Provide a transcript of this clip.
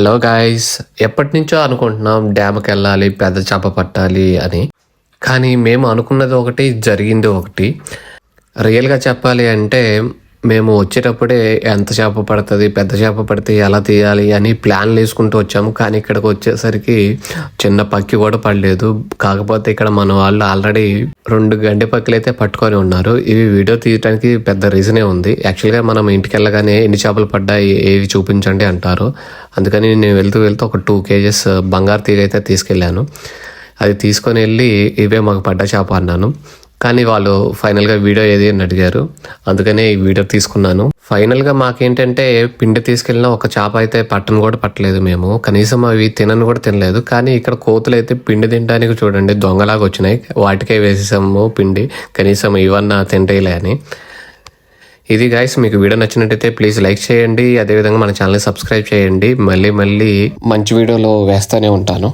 Hello guys ఎప్పటి నుంచో అనుకుంటున్నాం డ్యామ్కి వెళ్ళాలి పెద్ద చేప పట్టాలి అని. కానీ మేము అనుకున్నది ఒకటి జరిగింది ఒకటి. రియల్గా చెప్పాలి అంటే మేము వచ్చేటప్పుడే ఎంత చేప పడుతుంది పెద్ద చేప పడితే ఎలా తీయాలి అని ప్లాన్లు వేసుకుంటూ వచ్చాము. కానీ ఇక్కడికి వచ్చేసరికి చిన్న పక్కి కూడా పడలేదు. కాకపోతే ఇక్కడ మన వాళ్ళు ఆల్రెడీ రెండు గండి పక్కలు అయితే పట్టుకొని ఉన్నారు. ఇవి వీడియో తీయడానికి పెద్ద రీజనే ఉంది. యాక్చువల్గా మనం ఇంటికి వెళ్ళగానే ఎన్ని చేపలు పడ్డాయి ఏవి చూపించండి అంటారు. అందుకని నేను వెళ్తూ వెళ్తూ ఒక టూ కేజెస్ బంగారు తీగ అయితే తీసుకెళ్ళాను. అది తీసుకొని వెళ్ళి ఇవే మాకు పడ్డ చేప అన్నాను. కానీ వాళ్ళు ఫైనల్గా వీడియో ఏది అని అడిగారు. అందుకనే ఈ వీడియో తీసుకున్నాను. ఫైనల్గా మాకేంటంటే పిండి తీసుకెళ్ళిన ఒక చేప అయితే పట్టను కూడా పట్టలేదు మేము. కనీసం అవి తినను కూడా తినలేదు. కానీ ఇక్కడ కోతులు అయితే పిండి తినడానికి చూడండి దొంగలాగా వచ్చినాయి. వాటికే వేసేసాము పిండి. కనీసం ఇవన్నా తింటేలే అని. ఇది గాయస్ మీకు వీడియో నచ్చినట్టయితే ప్లీజ్ లైక్ చేయండి. అదేవిధంగా మన ఛానల్ని సబ్స్క్రైబ్ చేయండి. మళ్ళీ మళ్ళీ మంచి వీడియోలో వేస్తూనే ఉంటాను.